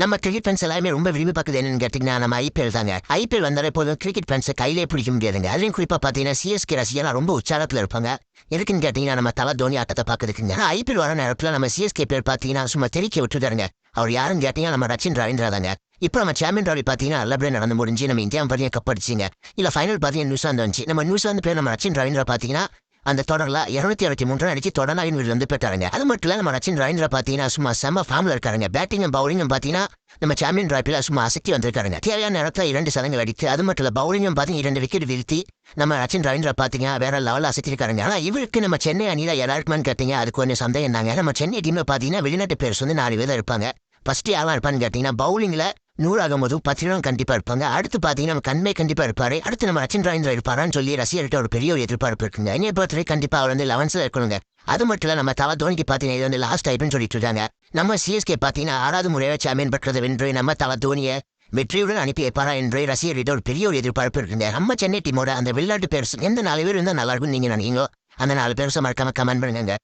நம்ம cricket fans எல்லாருமே ரொம்ப விரும்பி பார்க்குது என்னன்னு கேட்டிங்கன்னா நம்ம ஐபிஎல் தாங்க. ஐபிஎல் வந்தாலே போதும். கிரிக்கெட் ஃபேன்ஸை கையிலே பிடிக்க முடியாதுங்க. அதுவும் குறிப்பாக பார்த்தீங்கன்னா சிஎஸ்கே ரசிகர்லாம் ரொம்ப உற்சாகத்தில் இருப்பாங்க. எதுக்குன்னு கேட்டிங்கன்னா நம்ம தலை தோனி ஆட்டத்தை பார்க்குறதுக்குங்க. ஆனால் ஐபிஎல் வர நேரத்தில் நம்ம சிஎஸ்கே பேர் பார்த்தீங்கன்னா சும்மா தெரிக்க விட்டுதாருங்க அவர் யாருன்னு கேட்டிங்கன்னா நம்ம ரச்சின் ரவீந்திரா தாங்க. இப்போ நம்ம சாம்பியன் ராவி பார்த்தீங்கன்னா நல்லபடியாக நடந்து முடிஞ்சு நம்ம இந்தியா பள்ளியை கப் அடிச்சிங்க. இல்லை ஃபைனல் பார்த்தீங்கன்னா நியூசிலாந்து வந்துச்சு. நம்ம நியூசிலாந்து பேர் நம்ம ரச்சின் ரவீந்திரா பார்த்தீங்கன்னா அந்த தொடரில் இருநூத்தி அறுபத்தி மூன்று அடிச்சு தொடர்நாயின் வீடு வந்து பெற்றாருங்க. அது மட்டும் இல்லை நம்ம ரச்சின் ரவீந்திரா பார்த்தீங்கன்னா சும்மா செம்ம ஃபார்மில் இருக்காருங்க. பேட்டிங்கும் பவுலிங்கும் பார்த்தீங்கன்னா நம்ம சாம்பியன் டிராப்பில் சும்மா அசக்தி வந்திருக்காருங்க. தேவையான நேரத்தில் இரண்டு சதங்கள் அடித்து அது மட்டும் இல்லை பவுலிங்கும் பார்த்தீங்கன்னா இரண்டு விக்கெட் வீழ்த்தி நம்ம ரச்சின் ரவீந்திர பார்த்தீங்கன்னா வேற லெவலில் அசத்திருக்காருங்க. ஆனால் இவருக்கு நம்ம சென்னை அணியில் எல்லாருக்குமான்னு கேட்டீங்க அதுக்கு கொஞ்சம் சந்தேகம் தாங்க. நம்ம சென்னை டீமில் பார்த்தீங்கன்னா வெளிநாட்டு பேர்ஸ் வந்து நாலு பேர் இருப்பாங்க. ஃபஸ்ட்டு யாரெல்லாம் இருப்பான்னு கேட்டிங்கன்னா பவுலிங்கில் நூறாகும் போது பத்திரம் கண்டிப்பா இருப்பாங்க. அடுத்து பாத்தீங்கன்னா நம்ம கண்மை கண்டிப்பா இருப்பாரு. அடுத்து நம்ம ரச்சின் ராஜேந்திரா இருப்பாரான்னு சொல்லி ரசிகர்கிட்ட ஒரு பெரிய ஒரு எதிர்பார்ப்பு இருக்குங்க. என்னை பொறுத்தவரை கண்டிப்பா அவர் வந்து லெவன்ஸ்ல இருக்கணுங்க. அது மட்டும் இல்ல நம்ம தவா தோனிக்கு பாத்தீங்கன்னா இது வந்து லாஸ்ட் டைப்னு சொல்லிட்டு இருக்காங்க. நம்ம சிஎஸ்கே பாத்தீங்கன்னா ஆறாவது முறையாக சாம்பியன் பெற்றது வென்று நம்ம தவா தோனியை வெற்றியுடன் அனுப்பி வைப்பாரா என்று ரசிகர்கிட்ட ஒரு பெரிய ஒரு எதிர்பார்ப்பு இருக்குங்க. நம்ம சென்னை டீமோட அந்த வெளிநாட்டு பேர்ஸ் எந்த நாலு பேர் இருந்தால் நல்லா இருக்கும்னு நீங்க நினைக்கீங்களோ அந்த நாலு பேர்ஸை மறக்காம கமெண்ட் பண்ணுங்க